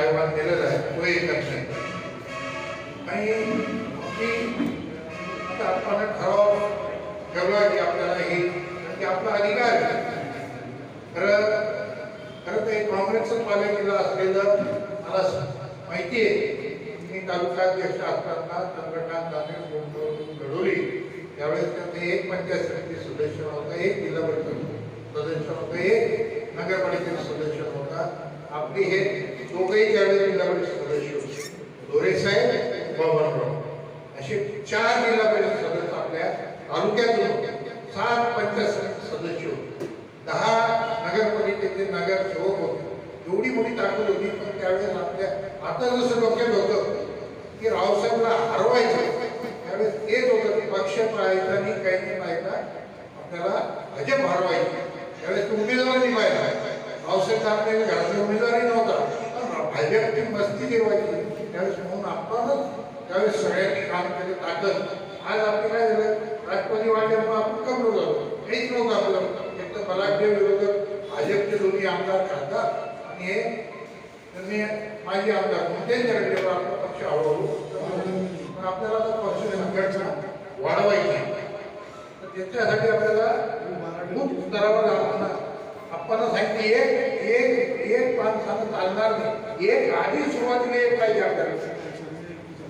आयोगात दिलेला आहे तो एकच नाही आणि आता आपण ठराव ठेवला की आपल्याला ही की आपला अधिकार आहे. खरं खरं ते काँग्रेसचं पालिकेला असलेलं मला माहिती आहे. मी तालुकाध्यक्ष असताना चंद्रकांत काँग्रेस निवडणूक लढवली त्यावेळेस त्यात एक पंचायत समिती सदस्य होता एक जिल्हा परिषद सदस्य होता एक नगरपालिकेचा सदस्य होता. आपली हे दोघेही त्यावेळेस जिल्हा परिषद सदस्य होते. दोरे साहेब बाबनराव असे चार जिल्हा परिषद सदस्य आपल्या तालुक्यातून सात पंचायत सदस्य होते. दहा नगरपालिकेचे नगरसेवक होते. एवढी मोठी ताकद होती पण त्यावेळेस आपल्या आता जसं डोक्यात होतं की रावसाहेबला हरवायचं. त्यावेळेस तेच होतं की पक्ष पाहायचा आणि काही नाही पाहायचा. आपल्याला अजब हरवायचं. त्यावेळेस तो उमेदवार निभायला. रावसाहेब आपल्याला घरातला उमेदवारही नव्हता पण भाजपची मस्ती जेवायची त्यावेळेस म्हणून आपणच त्यावेळेस सगळ्यांनी काम केलं ताकद. आज आपलं काय झालं? राष्ट्रवादी वाढल्यामुळे आपण कमलो झालो हेच नव्हतं आपलं एक तर बलाढ्य विरोधक भाजपचे दोन्ही आमदार खासदार आणि हे त्यांनी माजी आमदार कोणत्याही जगाकडे आपला पक्ष हळूहळू पण आपल्याला आता पक्ष संघटना वाढवायची तर त्याच्यासाठी आपल्याला खूप स्तरावर आपण आपण सांगितले एक एक एक माणसानं चालणार नाही, एक आधी सुरुवातीला एक पाहिजे आपल्याला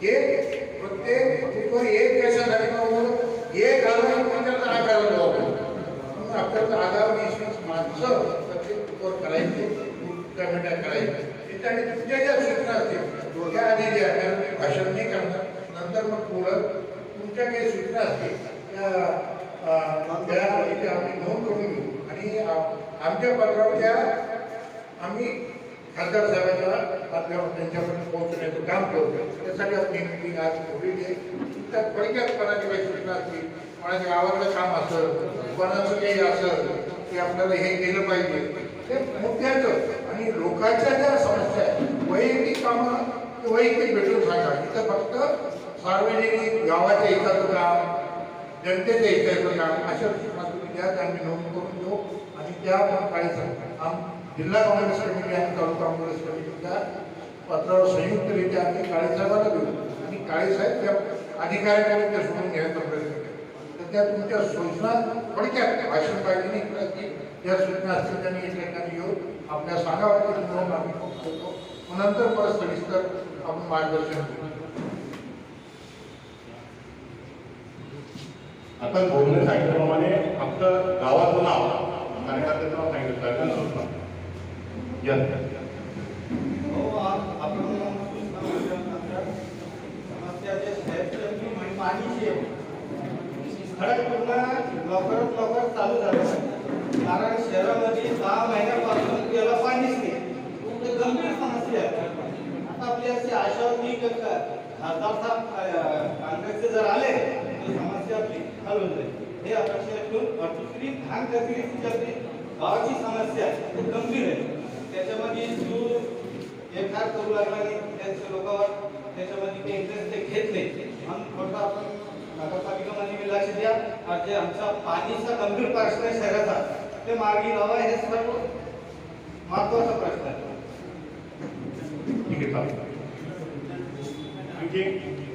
एक प्रत्येक बूथवर एक देशासाठी म्हणून एक कोणत्याला आकाराला जाऊ म्हणून आपल्याला आधार वीस वीस माणसं प्रत्येक बूथवर करायचे कमिट्या करायच्या त्याच्याने तुमच्या ज्या सूचना असतील त्या आधी ज्या भाषण नाही करणार नंतर मग पुढं तुमच्या काही सूचना असतील त्या आम्ही नोंद करून आणि आमच्या पत्रावरच्या आम्ही खासदार साहेबांच्या माध्यमातून त्यांच्यापर्यंत पोहोचण्याचं काम करतो त्या सगळ्या मिटिंग आज ठेवलेली आहे. त्यात थोडक्यात कोणाची काही सूचना असतील कोणाच्या गावातलं काम असं कोणाचं काही असं की आपल्याला हे केलं पाहिजे. ते मुद्द्याचं. आणि लोकांच्या ज्या समस्या आहेत वैयक्तिक कामं ते वैयक्तिक भेटून सांगा. इथं फक्त सार्वजनिक गावाच्या हिताचं काम जनतेच्या हिताचं काम अशा सूचना आम्ही नोंद करून घेऊ आणि त्या काही काय आम जिल्हा काँग्रेस कमिटी आणि तालुका काँग्रेस कमिटीच्या पत्रावर संयुक्तरित्या आम्ही काळेसाहेबाला देऊ आणि काळेसाहेब त्या अधिकाऱ्याकडे ते सोडून घेण्याचा प्रयत्न केला तर त्या तुमच्या सूचना थोडक्यात भाषण पाहिजे नाही त्या ज्या सूचना असतील त्यांनी एकमेकांनी येऊन आपल्या सांगावं म्हणून आम्ही करतो नंतर परत सविस्तर आपण मार्गदर्शन करू. आता बोलणे सांगितल्याप्रमाणे फक्त गावाचं नाव कार्यकर्त्याचं नाव सांगितलं. सरपंच सूचना Yes. लवकरात लवकर चालू झालं कारण शहरामध्ये दहा महिन्यापासून याला पाणीच नाही. ते गंभीर समस्या आहे. आता आपली अशी आशा होती की खासदार साहेब काँग्रेसचे जर आले तर समस्या आपली हल जाईल हे अपेक्षा ठेवून अर्थश्री धान जी आपली गावाची समस्या आहे ती गंभीर आहे. त्याच्यामध्ये जो एक हात करू लागला नाही त्यांच्या लोकांवर त्याच्यामध्ये ते इंटरेस्ट ते घेत नाही म्हणून थोडं आपण नगरपालिकामध्ये लक्ष द्या. आणि जे आमचा पाणीचा गंभीर प्रश्न आहे शहराचा ते मार्गी लावा हे सर्व महत्त्वाचा प्रश्न आहे. ठीक आहे चालेल. आणखी